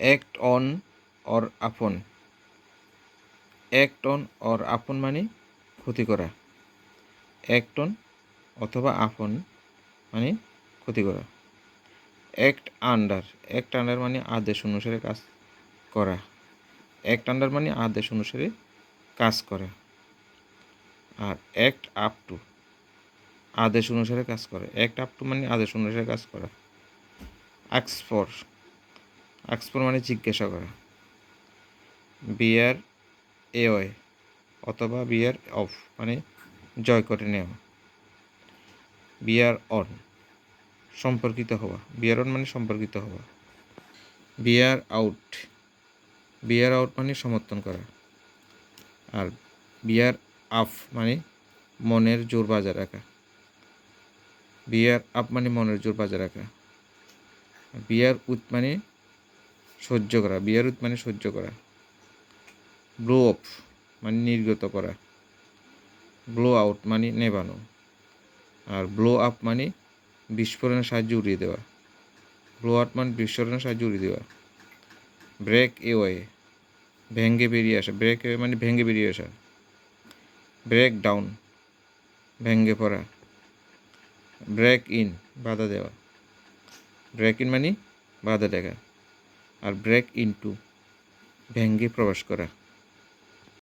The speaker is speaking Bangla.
Act on or upon act on or upon মানে ক্ষতি করা। অ্যাক্ট অন অথবা আপন মানে ক্ষতি করা। অ্যাক্ট আন্ডার অ্যাক্ট আন্ডার মানে আদেশ অনুসারে কাজ করা। অ্যাক্ট আন্ডার মানে আদেশ অনুসারে কাজ করা। আর অ্যাক্ট আপ টু আদেশ অনুসারে কাজ করা। অ্যাক্ট আপ টু মানে আদেশ অনুসারে কাজ করা। আক্সফর আক্সফর মানে জিজ্ঞাসা করা। বিয়ার এ অথবা বিয়ার অফ মানে জয় করে নেওয়া। বিয়ার অন সম্পর্কিত হওয়া। বিয়ার অন মানে সম্পর্কিত হওয়া। বিয়ার আউট। বিয়ার আউট মানে সমর্থন করা। আর বিয়ার আপ মানে মনের জোর বাজার রাখা। বিয়ার আপ মানে মনের জোর বাজার রাখা। বিয়ার উত মানে সহ্য করা বিয়ার উত মানে সহ্য করা। ব্লো অফ মানে নির্গত করা। ব্লো আউট মানে নেবানো আর ব্লো আপ মানে বিস্ফোরণের সাহায্যে উড়িয়ে দেওয়া। ব্লো আউট মানে বিস্ফোরণের সাহায্যে উড়িয়ে দেওয়া। ব্রেক এ ওয়ে ভেঙ্গে বেরিয়ে আসা। ব্রেক এ মানে ভেঙ্গে বেরিয়ে আসা। ব্রেক ডাউন ভেঙ্গে পড়া। ব্রেক ইন বাধা দেওয়া। ব্রেক ইন মানে বাধা দেখা আর ব্রেক ইনটু ভেঙ্গে প্রবেশ করা।